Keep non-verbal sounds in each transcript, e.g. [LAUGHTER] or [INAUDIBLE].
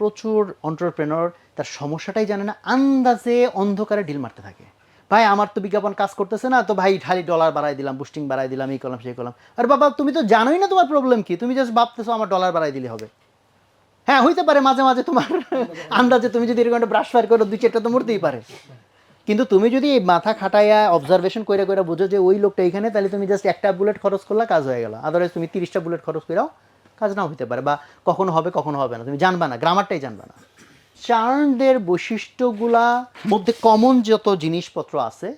প্রচুর অন্টারপ্রেনর তার সমস্যাটাই জানে না, আন্দাজে অন্ধকারে ডিল মারতে থাকে। ভাই, আমার তো বিজ্ঞাপন কাজ করতেছে না, তো ভাই, খালি ডলার বাড়াই দিলাম বুস্টিং বাড়াই দিলাম, এই করলাম, সেই করলাম। আর বাবা, তুমি তো জানোই না তোমার প্রবলেম কি, তুমি জাস্ট ভাবতেছো আমার ডলার বাড়াই দিলে হবে। হ্যাঁ হইতে পারে মাঝে মাঝে তোমার [LAUGHS] আন্দাজে তুমি যদি এরকম ব্রাশ ফায়ার করো, দুই চারটা তো মরতেই পারে। কিন্তু তুমি যদি মাথা খাটাইয়া অবজারভেশন করে করে বুঝো যে ওই লোকটা এখানে, তাহলে তুমি জাস্ট একটা বুলেট খরচ করলে, কাজ হয়ে গেল। আদারওয়াইজ তুমি তিরিশটা বুলেট খরচ করেও কাজ নাও হতে পারে বা কখনো হবে কখনো হবে না। তুমি জানবা না, গ্রামারটাই জানবা না। চার্নদের বৈশিষ্ট্যগুলা মধ্যে কমন যত জিনিসপত্র আছে,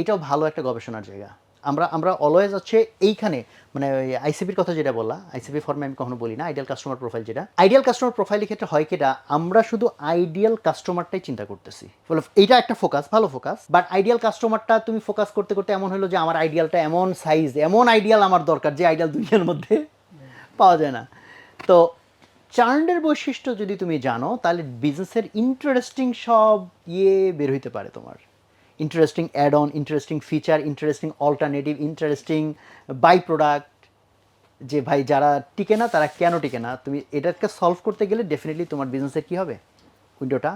এটাও ভালো একটা গবেষণার জায়গা। আমরা আমরা অলওয়েজ হচ্ছে এইখানে মানে আইসিপির কথা যেটা বললা আইসিপি ফর্মে আমি কখনো বলি না আইডিয়াল কাস্টমার প্রোফাইল যেটা। আইডিয়াল কাস্টমার প্রোফাইলের ক্ষেত্রে হয় কিটা আমরা শুধু আইডিয়াল কাস্টমারটাই চিন্তা করতেছি। বলে এইটা একটা ফোকাস ভালো ফোকাস বাট আইডিয়াল কাস্টমারটা তুমি ফোকাস করতে করতে এমন হলো যে আমার আইডিয়ালটা এমন সাইজ এমন আইডিয়াল আমার দরকার, যে আইডিয়াল দুনিয়ার মধ্যে পাওয়া যায় না। তো চার্নের বৈশিষ্ট্য যদি তুমি জানো, তাহলে বিজনেসের ইন্টারেস্টিং সব ইয়ে বের হইতে পারে তোমার। Interesting add on interesting feature interesting alternative interesting by product যে ভাই যারা টিকে না, তারা কেন টিকে না? তুমি এটাকে সলভ করতে গেলে ডেফিনেটলি তোমার বিজনেসের কী হবে? উইন্ডোটা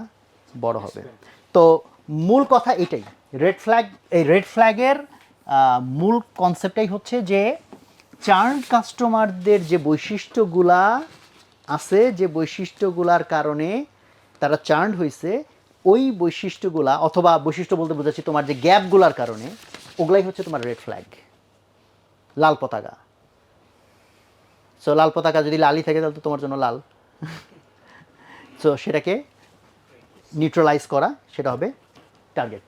বড় হবে। তো মূল কথা এটাই। রেড ফ্ল্যাগ এই রেড ফ্ল্যাগের মূল কনসেপ্টটাই হচ্ছে যে চার্ন কাস্টমারদের যে বৈশিষ্ট্যগুলা আছে, যে বৈশিষ্ট্যগুলার কারণে তারা চার্ন হয়েছে ওই বৈশিষ্ট্যগুলা অথবা বৈশিষ্ট্য বলতে বোঝাচ্ছি তোমার যে গ্যাপগুলার কারণে, ওগুলাই হচ্ছে তোমার রেড ফ্ল্যাগ লাল পতাকা। সো লাল পতাকা যদি লালই থাকে তাহলে তো তোমার জন্য লাল। সো সেটাকে নিউট্রালাইজ করা, সেটা হবে টার্গেট